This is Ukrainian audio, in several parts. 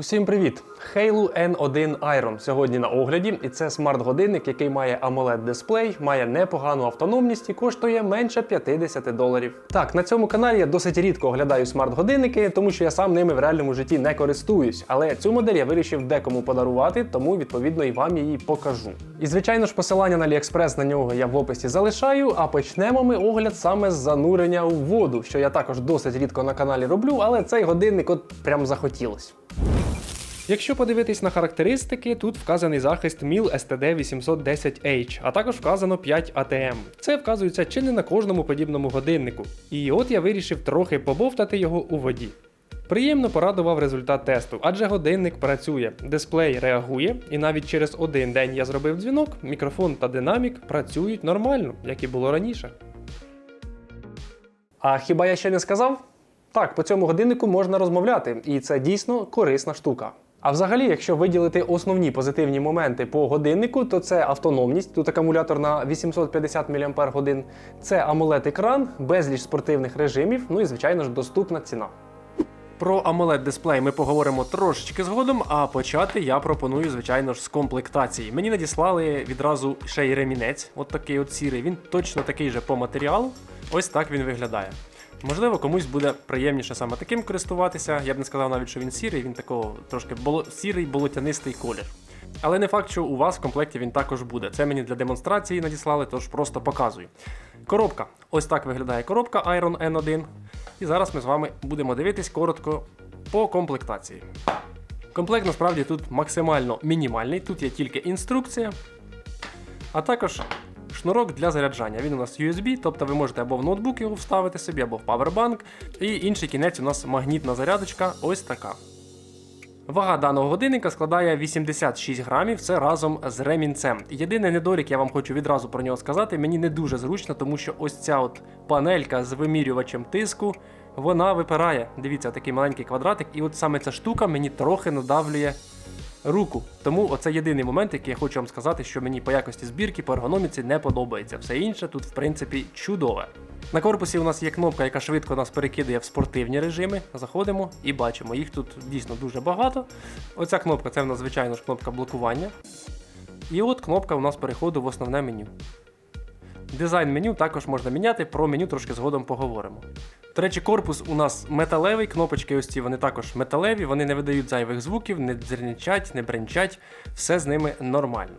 Усім привіт! Halo N1 Iron сьогодні на огляді, і це смарт-годинник, який має amoled дисплей, має непогану автономність і коштує менше 50 доларів. Так, на цьому каналі я досить рідко оглядаю смарт-годинники, тому що я сам ними в реальному житті не користуюсь. Але цю модель я вирішив декому подарувати, тому відповідно і вам її покажу. І звичайно ж, посилання на AliExpress на нього я в описі залишаю. А почнемо ми огляд саме з занурення у воду, що я також досить рідко на каналі роблю, але цей годинник от прям захотілось. Якщо подивитись на характеристики, тут вказаний захист MIL STD 810H, а також вказано 5 ATM. Це вказується чи не на кожному подібному годиннику. І от я вирішив трохи побовтати його у воді. Приємно порадував результат тесту, адже годинник працює, дисплей реагує, і навіть через один день я зробив дзвінок, мікрофон та динамік працюють нормально, як і було раніше. А хіба я ще не сказав? Так, по цьому годиннику можна розмовляти, і це дійсно корисна штука. А взагалі, якщо виділити основні позитивні моменти по годиннику, то це автономність, тут акумулятор на 850 мАч, це amoled екран безліч спортивних режимів, ну і звичайно ж доступна ціна. Про amoled дисплей ми поговоримо трошечки згодом, а почати я пропоную, звичайно ж, з комплектації. Мені надіслали відразу ще й ремінець, от такий от сірий. Він точно такий же по матеріалу. Ось так він виглядає. Можливо, комусь буде приємніше саме таким користуватися. Я б не сказав навіть, що він сірий, він такого трошки боло... сірий болотянистий колір. Але не факт, що у вас в комплекті він також буде. Це мені для демонстрації надіслали, тож просто показую. Коробка. Ось так виглядає коробка Iron N1. І зараз ми з вами будемо дивитись коротко по комплектації. Комплект насправді тут максимально мінімальний, тут є тільки інструкція, а також шнурок для заряджання. Він у нас USB, тобто ви можете або в ноутбук його вставити собі, або в павербанк. І інший кінець у нас магнітна зарядочка, ось така. Вага даного годинника складає 86 грамів, це разом з ремінцем. Єдиний недолік, я вам хочу відразу про нього сказати, мені не дуже зручно, тому що ось ця от панелька з вимірювачем тиску, вона випирає. Дивіться, такий маленький квадратик, і от саме ця штука мені трохи надавлює руку. Тому оце єдиний момент, який я хочу вам сказати, що мені по якості збірки, по ергономіці не подобається. Все інше тут, в принципі, чудове. На корпусі у нас є кнопка, яка швидко нас перекидує в спортивні режими. Заходимо і бачимо, їх тут дійсно дуже багато. Оця кнопка це в нас, звичайно ж, кнопка блокування. І от кнопка у нас переходу в основне меню. Дизайн меню також можна міняти, про меню трошки згодом поговоримо. До речі, корпус у нас металевий, кнопочки ось ці вони також металеві, вони не видають зайвих звуків, не дзернячать, не бренчать, все з ними нормально.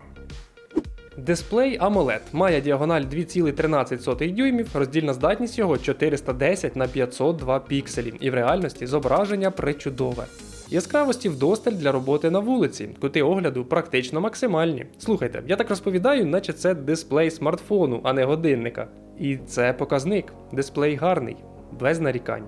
Дисплей AMOLED має діагональ 2,13 дюймів, роздільна здатність його 410 на 502 пікселі, і в реальності зображення причудове. Яскравості вдосталь для роботи на вулиці, кути огляду практично максимальні. Слухайте, я так розповідаю, наче це дисплей смартфону, а не годинника. І це показник. Дисплей гарний, без нарікань.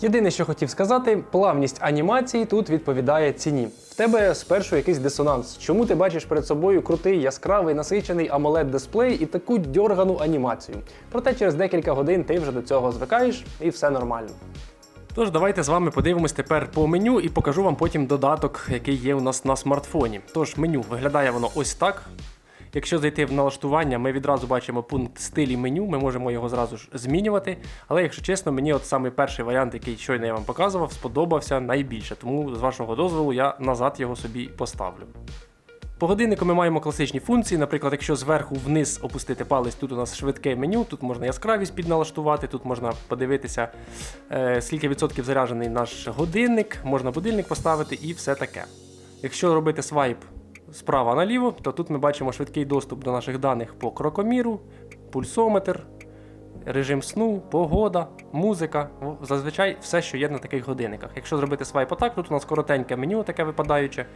Єдине, що хотів сказати, плавність анімації тут відповідає ціні. В тебе спершу якийсь дисонанс. Чому ти бачиш перед собою крутий, яскравий, насичений amoled дисплей і таку дьоргану анімацію? Проте через декілька годин ти вже до цього звикаєш і все нормально. Тож давайте з вами подивимось тепер по меню і покажу вам потім додаток, який є у нас на смартфоні. Тож меню виглядає воно ось так. Якщо зайти в налаштування, ми відразу бачимо пункт стилі меню, ми можемо його зразу ж змінювати. Але якщо чесно, мені от саме перший варіант, який щойно я вам показував, сподобався найбільше. Тому з вашого дозволу я назад його собі поставлю. По годиннику ми маємо класичні функції. Наприклад, якщо зверху вниз опустити палець, тут у нас швидке меню, тут можна яскравість підналаштувати, тут можна подивитися, е, скільки відсотків заряджений наш годинник, можна будильник поставити і все таке. Якщо робити свайп справа наліво, то тут ми бачимо швидкий доступ до наших даних по крокоміру, пульсометр, режим сну, погода, музика. Зазвичай все, що є на таких годинниках. Якщо зробити свайп отак, тут у нас коротеньке меню, таке випадаюче.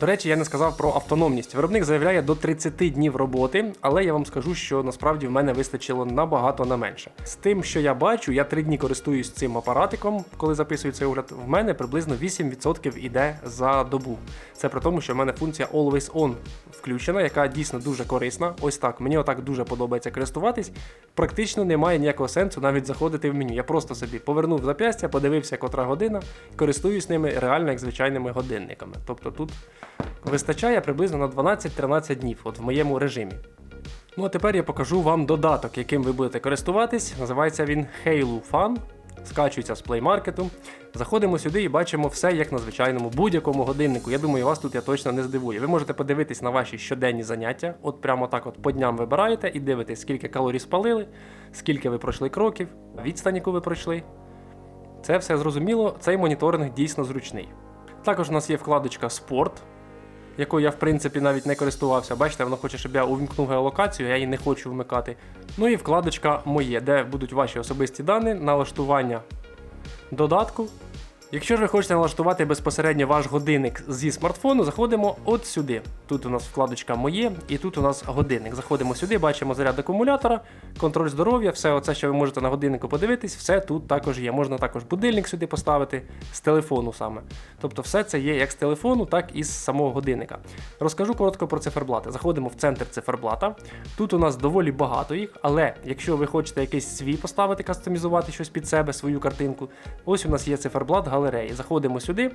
До речі, я не сказав про автономність. Виробник заявляє до 30 днів роботи, але я вам скажу, що насправді в мене вистачило набагато на менше. З тим, що я бачу, я 3 дні користуюсь цим апаратиком, коли записую цей огляд. В мене приблизно 8% іде за добу. Це при тому, що в мене функція Always On включена, яка дійсно дуже корисна. Ось так. Мені отак дуже подобається користуватись. Практично немає ніякого сенсу навіть заходити в меню. Я просто собі повернув зап'ястя, подивився, котра година, користуюсь ними реально як звичайними годинниками. Тобто тут вистачає приблизно на 12-13 днів, от в моєму режимі. Ну а тепер я покажу вам додаток, яким ви будете користуватись. Називається він Halo Fun. скачується з Play Market. Заходимо сюди і бачимо все як на звичайному будь-якому годиннику. Я думаю, вас тут я точно не здивую. Ви можете подивитись на ваші щоденні заняття. От прямо так от по дням вибираєте і дивитесь, скільки калорій спалили, скільки ви пройшли кроків, відстань, яку ви пройшли. Це все зрозуміло, цей моніторинг дійсно зручний. Також у нас є вкладочка Спорт, якою я в принципі навіть не користувався. Бачите, воно хоче, щоб я увімкнув геолокацію, я її не хочу вмикати. Ну і вкладочка Моє, де будуть ваші особисті дані, налаштування додатку. Якщо ж ви хочете налаштувати безпосередньо ваш годинник зі смартфону, заходимо от сюди. Тут у нас вкладочка Моє, і тут у нас годинник. Заходимо сюди, бачимо заряд акумулятора, контроль здоров'я, все оце, що ви можете на годиннику подивитись, все тут також є. Можна також будильник сюди поставити з телефону саме. Тобто, все це є як з телефону, так і з самого годинника. Розкажу коротко про циферблати. Заходимо в центр циферблата. Тут у нас доволі багато їх, але якщо ви хочете якийсь свій поставити, кастомізувати щось під себе, свою картинку, ось у нас є циферблат галереї. Заходимо сюди.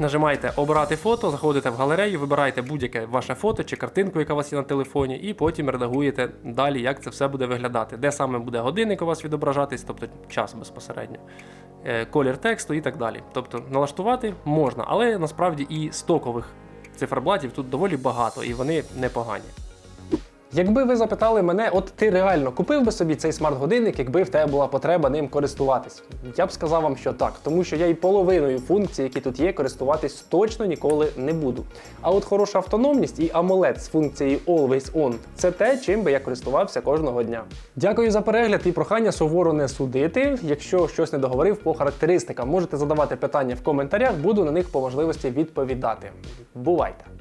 Нажимаєте обрати фото, заходите в галерею, вибираєте будь-яке ваше фото чи картинку, яка у вас є на телефоні, і потім редагуєте далі, як це все буде виглядати, де саме буде годинник у вас відображатись, тобто час безпосередньо, е, колір тексту і так далі. Тобто налаштувати можна, але насправді і стокових циферблатів тут доволі багато, і вони непогані. Якби ви запитали мене, от ти реально купив би собі цей смарт-годинник, якби в тебе була потреба ним користуватись? Я б сказав вам, що так, тому що я і половиною функцій, які тут є, користуватись точно ніколи не буду. А от хороша автономність і AMOLED з функцією Always On це те, чим би я користувався кожного дня. Дякую за перегляд і прохання суворо не судити. Якщо щось не договорив по характеристикам, можете задавати питання в коментарях, буду на них по можливості відповідати. Бувайте!